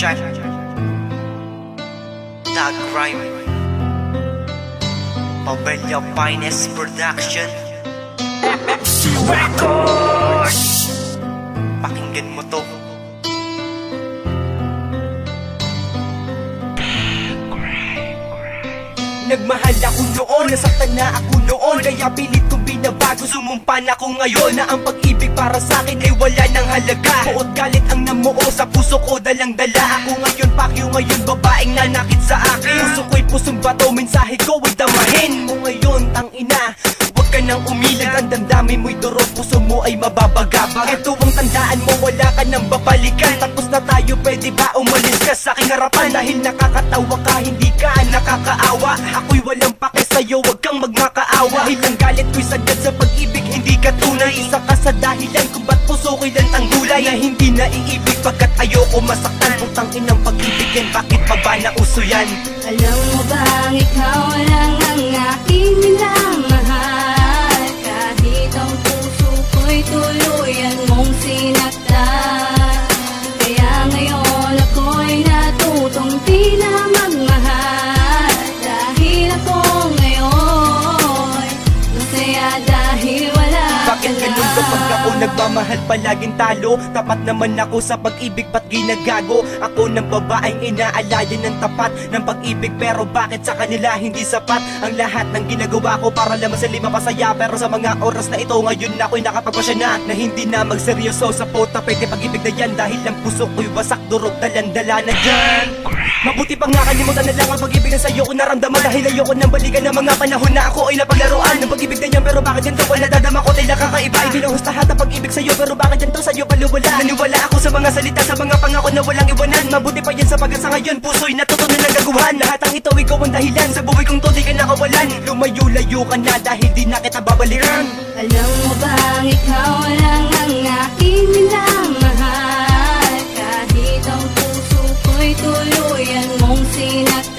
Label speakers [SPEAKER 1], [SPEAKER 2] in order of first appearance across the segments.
[SPEAKER 1] check Tag Rhyme Pabella Finest Production. Records. Pakinggan mo to.
[SPEAKER 2] Nagmahal ako noon, nasaktan na ako noon Kaya pilit kong binabago, sumumpan ako ngayon Na ang pag-ibig para sa akin ay wala ng halaga. Buot galit ang namuo sa puso ko dalang dala. Ako ngayon, pakyo ngayon, babaeng nanakit sa akin. Puso ko'y pusong bato, mensahe ko ay damahin Mo ngayon, tang ina, ka nang umilag Ang damdamin mo'y durog. Puso mo ay mababagabag Ito ang tandaan mo Wala ka nang babalikan. Tapos na tayo Pwede ba umalis ka sa aking harapan? Dahil nakakatawa ka Hindi ka nakakaawa. Ako'y pag-ibig Hindi ka tunay Isa ka sa dahilan Kung ba't puso ko'y lantang gulay Na hindi naiibig Pagkat ayoko masaktan Putang inang pag-ibig yan Bakit pa ba nauso yan?
[SPEAKER 3] Alam mo bang ikaw lang ang aking minamahal
[SPEAKER 2] nagmamahal palaging talo. Tapat naman ako sa pag-ibig ba't ginagago Ako ng babaeng inaalaya ng tapat ng pag-ibig. Pero bakit sa kanila hindi sapat? Ang lahat ng ginagawa ko para lamang sa lima pasaya. Pero sa mga oras na ito ngayon ako'y nakapagpasya na Na hindi na magseryoso sa pota pwede pag-ibig na yan Dahil ang puso ko'y wasak durog dalandala na dyan Mabuti pa nga kalimutan na lang ang pag-ibig na sa'yo. Ko naramdaman Dahil ayoko nang balikan ng mga panahon na ako ay napaglaruan Ng pag-ibig na yan. Pero bakit yan to wala dadama ko? Tila kakaiba Ibinuhos lahat ang pag-ibig sa'yo. Pero bakit yan to sa'yo paluwala Naniwala ako sa mga salita sa mga pangako na walang iwanan. Mabuti pa yan sa pagkat sa ngayon. Puso'y natuto na nagaguhan. Lahat ang ito ikaw ang dahilan. Sa buhay kong to di ka nakawalan. Lumayo-layo ka na dahil di na kita babalikan.
[SPEAKER 3] Alam mo puso ko'y tuluyan mong sinaktan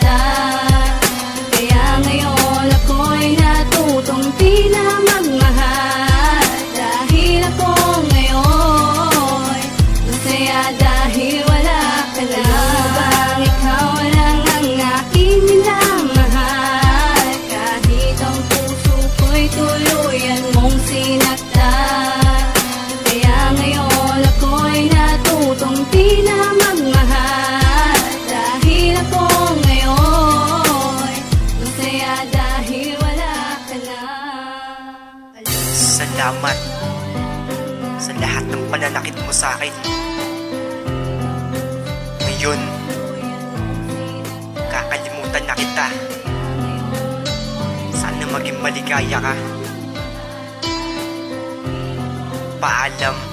[SPEAKER 1] Salamat Sa lahat ng pananakit mo sa akin. Ngayon Kakalimutan na kita. Sana maging maligaya ka. Paalam